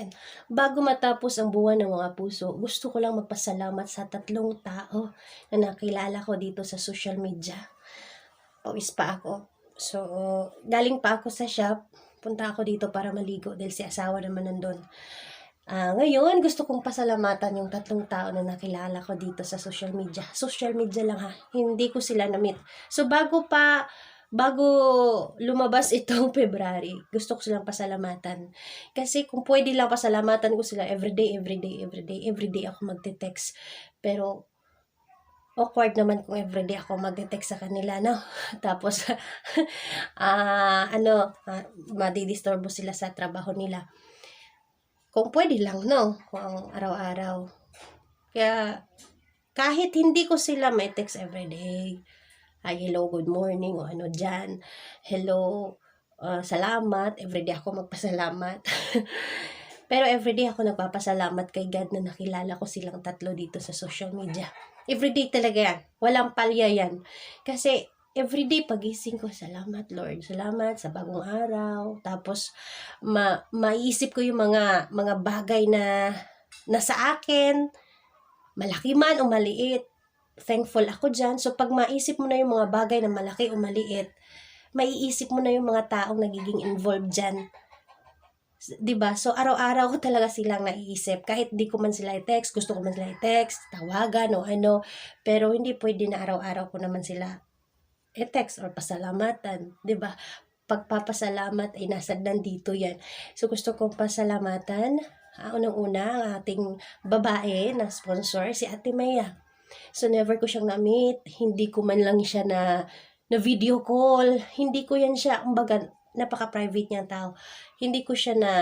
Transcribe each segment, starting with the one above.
Yan. Bago matapos ang buwan ng mga puso, gusto ko lang magpasalamat sa tatlong tao na nakilala ko dito sa social media. Pawis pa ako. So, galing pa ako sa shop. Punta ako dito para maligo dahil si asawa naman nandun. Ah, ngayon, gusto kong pasalamatan yung tatlong tao na nakilala ko dito sa social media. Social media lang ha. Hindi ko sila na-meet. So, bago pa, bago lumabas itong February, gusto ko silang pasalamatan. Kasi kung pwede lang pasalamatan ko sila everyday, everyday, everyday, everyday ako magte-text. Pero, awkward naman kung everyday ako magte-text sa kanila, no? Tapos, ah, ano, ah, madidisturbo sila sa trabaho nila kung pwede lang, no? Kung araw-araw. Kaya, kahit hindi ko sila may text everyday, ay hello, good morning, o ano dyan, hello, uh, salamat, everyday ako magpasalamat. Pero everyday ako nagpapasalamat kay God na nakilala ko silang tatlo dito sa social media. Everyday talaga yan. Walang palya yan. Kasi everyday pagising ko, salamat Lord, salamat sa bagong araw. Tapos ma maisip ko yung mga mga bagay na nasa akin, malaki man o maliit. Thankful ako dyan. So pag maisip mo na yung mga bagay na malaki o maliit, maiisip mo na yung mga taong nagiging involved dyan. 'di ba? So araw-araw ko talaga silang naiisip. Kahit di ko man sila i-text, gusto ko man sila i-text, tawagan o ano, pero hindi pwede na araw-araw ko naman sila i-text or pasalamatan, 'di ba? Pagpapasalamat ay nasa nandito 'yan. So gusto kong pasalamatan uh, unang-una ang ating babae na sponsor si Ate Maya. So never ko siyang na-meet, hindi ko man lang siya na na video call, hindi ko yan siya, kumbaga napaka-private niyang tao. Hindi ko siya na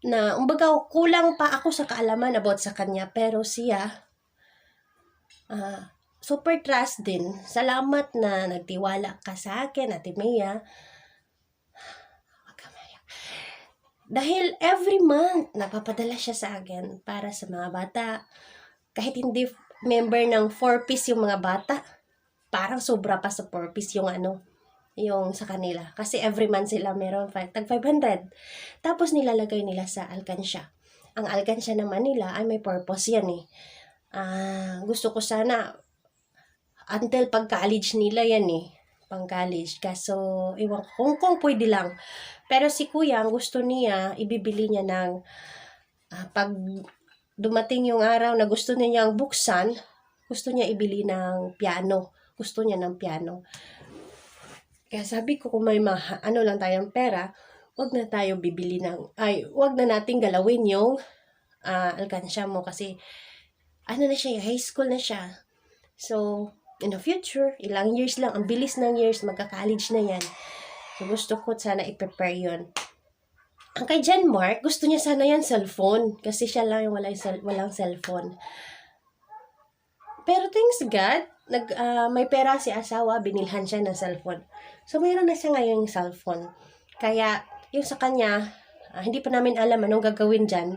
na umbaga kulang pa ako sa kaalaman about sa kanya pero siya uh, super trust din. Salamat na nagtiwala ka sa akin, Ate maiyak. Dahil every month, napapadala siya sa akin para sa mga bata. Kahit hindi member ng 4-piece yung mga bata, parang sobra pa sa 4-piece yung ano, yung sa kanila. Kasi every month sila meron tag 500. Tapos nilalagay nila sa alkansya. Ang alkansya naman nila ay may purpose yan eh. Ah, gusto ko sana until pag-college nila yan eh. Pang-college. Kaso, iwan ko kung, kung pwede lang. Pero si kuya, ang gusto niya, ibibili niya ng ah, pag dumating yung araw na gusto niya niyang buksan, gusto niya ibili ng piano. Gusto niya ng piano. Kaya sabi ko kung may maha, ano lang tayong pera, wag na tayo bibili ng, ay, wag na nating galawin yung uh, alkansya mo kasi ano na siya, high school na siya. So, in the future, ilang years lang, ang bilis ng years, magka-college na yan. So, gusto ko sana i-prepare yun. Ang kay Jan Mark, gusto niya sana yan cellphone. Kasi siya lang yung walang, walang cellphone. Pero thanks God, nag, uh, may pera si asawa, binilhan siya ng cellphone. So, mayroon na siya ngayon cellphone. Kaya, yung sa kanya, uh, hindi pa namin alam anong gagawin dyan.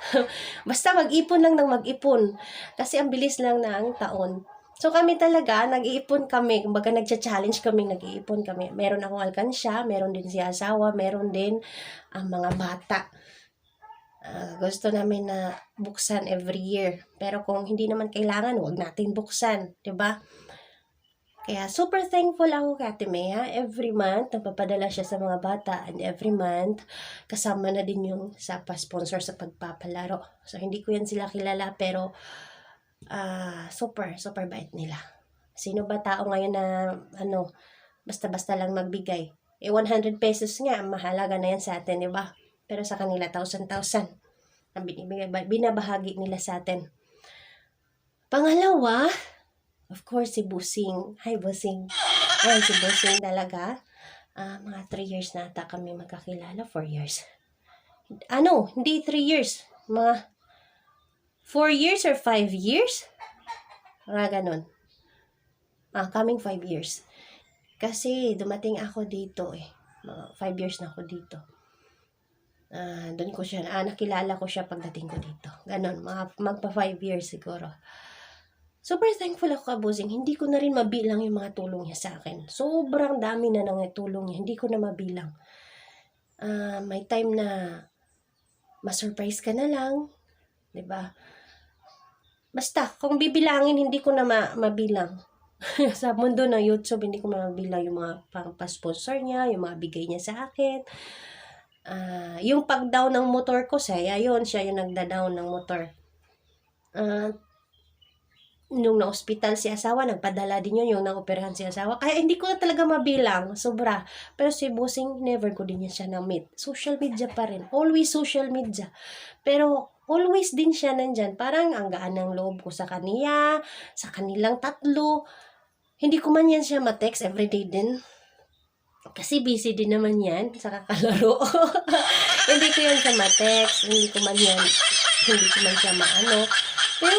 Basta mag-ipon lang ng mag-ipon. Kasi ang bilis lang ng taon. So kami talaga, nag-iipon kami, kumbaga nagcha-challenge kami, nag-iipon kami. Meron akong alkansya, meron din si asawa, meron din ang mga bata. Uh, gusto namin na buksan every year. Pero kung hindi naman kailangan, huwag natin buksan, 'di ba? Kaya super thankful ako kay Ate Mea. Every month, napapadala siya sa mga bata. And every month, kasama na din yung sa pa-sponsor sa pagpapalaro. So, hindi ko yan sila kilala, pero ah, super, super bait nila. Sino ba tao ngayon na, ano, basta-basta lang magbigay? Eh, 100 pesos nga, mahalaga na yan sa atin, di ba? Pero sa kanila, 1,000-1,000 ang binibigay, binabahagi nila sa atin. Pangalawa, of course, si Busing. Hi, Busing. Ayan, si Busing talaga. Uh, mga 3 years na ata kami magkakilala. 4 years. Ano, hindi 3 years. Mga 4 years or 5 years? Mga ganun. Ah, coming 5 years. Kasi dumating ako dito eh. Mga 5 years na ako dito. Ah, doon ko siya, ah, nakilala ko siya pagdating ko dito. Ganon, mga, magpa 5 years siguro. Super thankful ako kabusing. Hindi ko na rin mabilang yung mga tulong niya sa akin. Sobrang dami na nang tulong niya. Hindi ko na mabilang. Uh, may time na ma-surprise ka na lang. 'Di ba? Basta, kung bibilangin, hindi ko na ma- mabilang. sa mundo ng YouTube, hindi ko mabilang yung mga pang sponsor niya, yung mga bigay niya sa akin. Ah, yung pag-down ng motor ko, saya yun. Siya yung nagda-down ng motor. Ah, nung na-hospital si asawa, nagpadala din yun, yung na-operahan si asawa. Kaya hindi ko talaga mabilang, sobra. Pero si Bossing, never ko din yan siya na-meet. Social media pa rin. Always social media. Pero always din siya nandyan. Parang ang gaan ng loob ko sa kaniya, sa kanilang tatlo. Hindi ko man yan siya ma-text everyday din. Kasi busy din naman yan sa kakalaro. hindi ko yan siya ma-text. Hindi ko man yan, hindi ko man siya maano. Pero,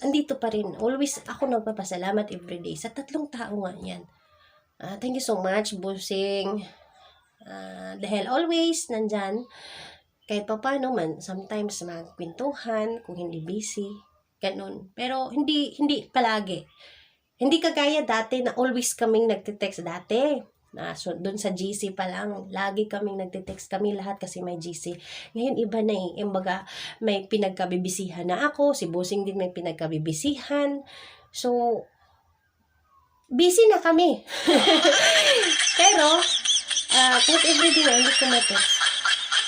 andito pa rin. Always ako nagpapasalamat everyday sa tatlong tao nga yan. Ah, thank you so much, Busing. Ah, dahil always nandyan, kahit pa paano man, sometimes magkwentuhan, kung hindi busy, ganun. Pero hindi, hindi palagi. Hindi kagaya dati na always kaming nagtitext dati. Na, so, doon sa GC pa lang, lagi kaming nagtitext kami lahat kasi may GC. Ngayon, iba na eh. Imbaga, may pinagkabibisihan na ako, si Busing din may pinagkabibisihan. So, busy na kami. Pero, uh, kahit everyday na, hindi ko ma-text.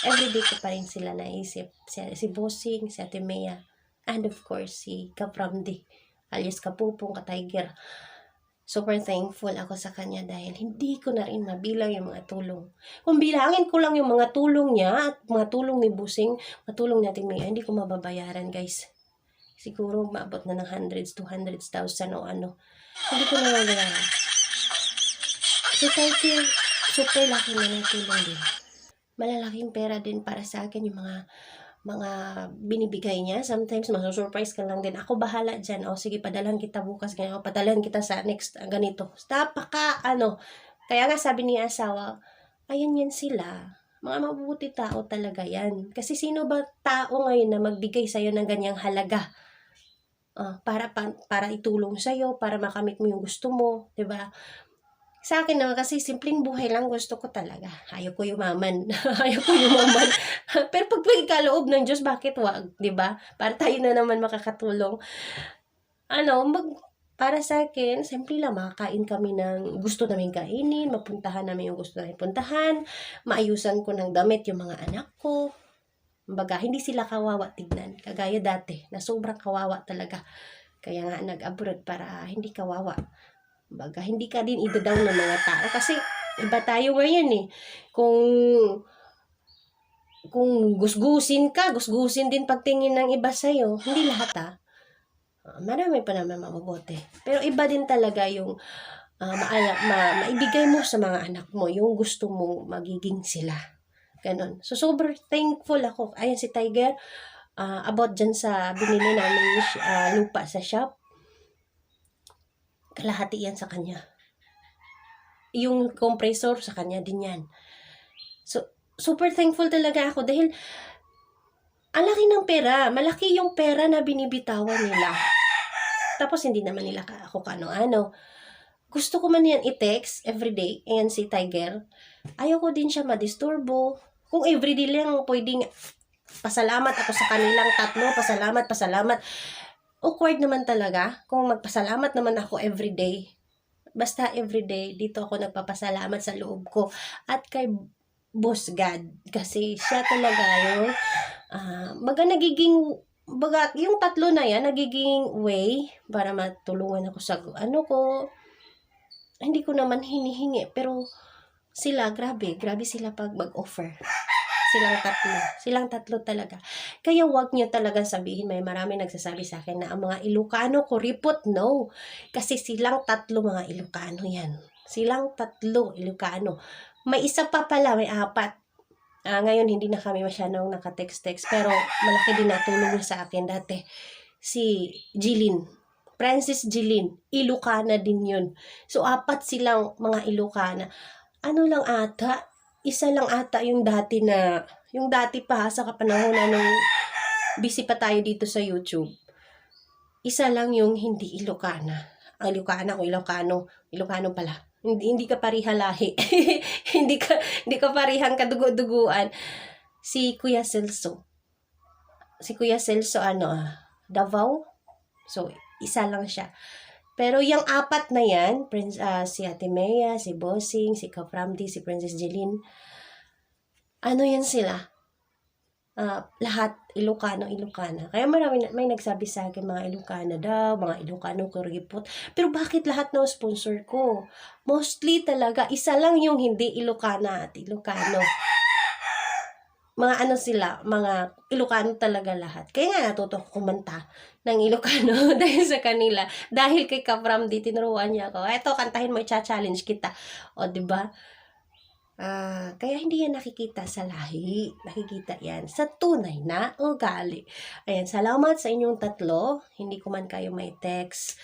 Everyday ko pa rin sila naisip. Si, si Bossing, si Ate Mea, and of course, si Kapramdi, alias Kapupong, Ka-Tiger. Super thankful ako sa kanya dahil hindi ko na rin mabilang yung mga tulong. Kung bilangin ko lang yung mga tulong niya at mga tulong ni Busing, matulong natin Mea, hindi ko mababayaran guys. Siguro maabot na ng hundreds to hundreds thousand o ano. Hindi ko na mababayaran. Si Tiger, super laki na ng tulong din malalaking pera din para sa akin yung mga mga binibigay niya. Sometimes, masusurprise ka lang din. Ako bahala dyan. O, sige, padalan kita bukas. Ganyan. O, padalan kita sa next, uh, ganito. Napaka, ano. Kaya nga sabi ni asawa, ayan yan sila. Mga mabuti tao talaga yan. Kasi sino ba tao ngayon na magbigay sa'yo ng ganyang halaga? Uh, para, pa, para itulong sa'yo, para makamit mo yung gusto mo, ba? Sa akin naman kasi simpleng buhay lang gusto ko talaga. Ayaw ko yumaman. Ayaw ko yumaman. Pero pag may kaloob ng Diyos, bakit wag? ba? Para tayo na naman makakatulong. Ano, mag, para sa akin, simple lang, makakain kami ng gusto namin kainin, mapuntahan namin yung gusto namin puntahan, maayusan ko ng damit yung mga anak ko. Baga, hindi sila kawawa tignan. Kagaya dati, na sobrang kawawa talaga. Kaya nga nag-abroad para hindi kawawa. Baga, hindi ka din idodown ng mga tao. Kasi, iba tayo ngayon eh. Kung kung gusgusin ka, gusgusin din pagtingin ng iba sa'yo. Hindi lahat ah. Uh, marami pa naman mabubuti. Pero iba din talaga yung uh, maala, ma, maibigay mo sa mga anak mo, yung gusto mo magiging sila. Ganon. So, super thankful ako. Ayan si Tiger, uh, about dyan sa binili namin uh, lupa sa shop kalahati yan sa kanya. Yung compressor sa kanya din yan. So, super thankful talaga ako dahil ang laki ng pera. Malaki yung pera na binibitawan nila. Tapos hindi naman nila ka, ako kano-ano. Gusto ko man yan i-text everyday. Ayan si Tiger. Ayaw ko din siya madisturbo. Kung everyday lang pwedeng pasalamat ako sa kanilang tatlo. Pasalamat, pasalamat awkward naman talaga kung magpasalamat naman ako everyday. Basta everyday, dito ako nagpapasalamat sa loob ko. At kay Boss God. Kasi siya talaga yung uh, baga nagiging baga yung tatlo na yan nagiging way para matulungan ako sa ano ko hindi ko naman hinihingi pero sila grabe grabe sila pag mag-offer Silang tatlo. Silang tatlo talaga. Kaya wag niyo talaga sabihin, may marami nagsasabi sa akin na ang mga Ilocano kuripot. No. Kasi silang tatlo mga Ilocano yan. Silang tatlo Ilocano. May isa pa pala, may apat. Ah, ngayon hindi na kami masyadong naka-text-text pero malaki din natulong sa akin dati. Si Jilin. Francis Jilin. Ilocana din yun. So, apat silang mga Ilocana. Ano lang ata, isa lang ata yung dati na, yung dati pa sa kapanahon na nung busy pa tayo dito sa YouTube. Isa lang yung hindi Ilocana. Ang Ilocana ko Ilocano, Ilocano pala. Hindi, hindi ka pariha lahi. hindi ka hindi ka parihang kadugo-duguan. Si Kuya Celso. si Kuya Celso, ano, ah, Davao. So, isa lang siya. Pero yung apat na yan, Prince, ah, si Ate Mea, si Bossing, si Kapramdi, si Princess Jeline, ano yan sila? Ah, lahat Ilocano, Ilocana. Kaya marami may nagsabi sa akin mga Ilocana daw, mga Ilocano kuripot. Pero bakit lahat ng sponsor ko? Mostly talaga, isa lang yung hindi Ilocana at Ilocano. Mga ano sila, mga Ilocano talaga lahat. Kaya nga natuto kumanta ng Ilocano dahil sa kanila. Dahil kay Kapram di tinuruan niya ako. Eto, kantahin mo, i-challenge kita. O, ba? Ah, kaya hindi yan nakikita sa lahi. Nakikita yan sa tunay na ugali. Ayan, salamat sa inyong tatlo. Hindi ko man kayo may text.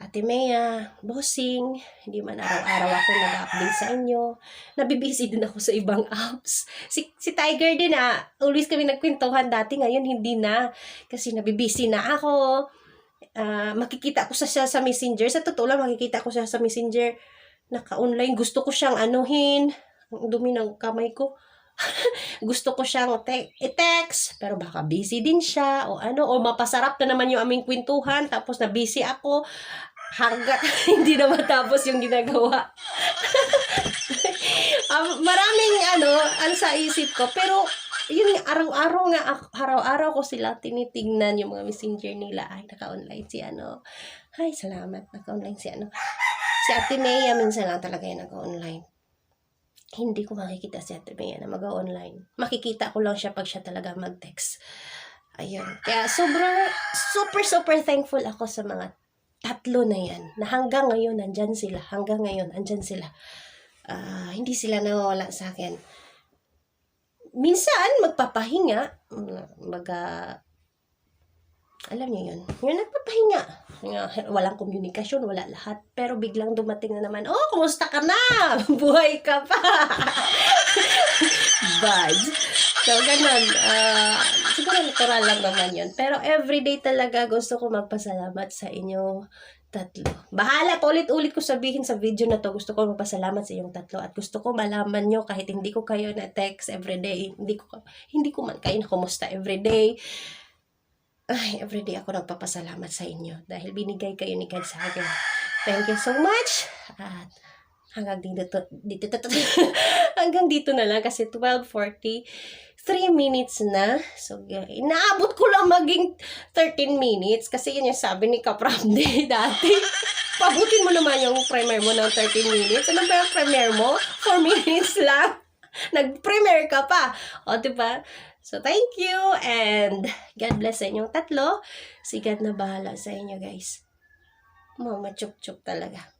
Ate Mea, bossing, hindi man araw-araw ako nag-update sa inyo. Nabibisi din ako sa ibang apps. Si, si Tiger din ah, always kami nagkwentuhan dati, ngayon hindi na. Kasi nabibisi na ako. Ah, makikita ko sa siya sa messenger. Sa totoo lang, makikita ko siya sa messenger. Naka-online. Gusto ko siyang anuhin. Ang dumi ng kamay ko. Gusto ko siyang te- i-text. Pero baka busy din siya. O ano. O mapasarap na naman yung aming kwentuhan. Tapos na busy ako. Hanggat hindi na matapos yung ginagawa. Um, maraming ano, ang sa isip ko. Pero, yun araw-araw nga, araw-araw ko sila tinitingnan yung mga messenger nila. Ay, naka-online si ano. Ay, salamat, naka-online si ano. Si Ate Mea, minsan lang talaga yung naka-online. Hindi ko makikita si Ate Mea na mag-online. Makikita ko lang siya pag siya talaga mag-text. Ayun. Kaya sobrang, super, super thankful ako sa mga tatlo na yan. Na hanggang ngayon, nandyan sila. Hanggang ngayon, nandyan sila. Ah, hindi sila nawawala sa akin. Minsan, magpapahinga, mag, ah, alam niyo yun, yung nagpapahinga, Nga, walang komunikasyon, wala lahat, pero biglang dumating na naman, oh, kumusta ka na? Buhay ka pa! Bad. So, ganun. ah, siguro natural lang naman yun. Pero everyday talaga gusto ko magpasalamat sa inyo tatlo. Bahala, paulit-ulit ko sabihin sa video na to, gusto ko magpasalamat sa inyong tatlo at gusto ko malaman nyo kahit hindi ko kayo na text everyday, hindi ko hindi ko man kayo na kumusta everyday. Ay, everyday ako nagpapasalamat sa inyo dahil binigay kayo ni God sa akin. Thank you so much. At hanggang dito, dito, dito, hanggang dito na lang kasi 12.40 3 minutes na. So, inaabot ko lang maging 13 minutes kasi yun yung sabi ni Kapramde dati. Pabutin mo naman yung premiere mo ng 13 minutes. Ano ba yung premiere mo? 4 minutes lang. Nag-premiere ka pa. O, diba? So, thank you and God bless sa inyong tatlo. Si God na bahala sa inyo, guys. Mama, chup-chup talaga.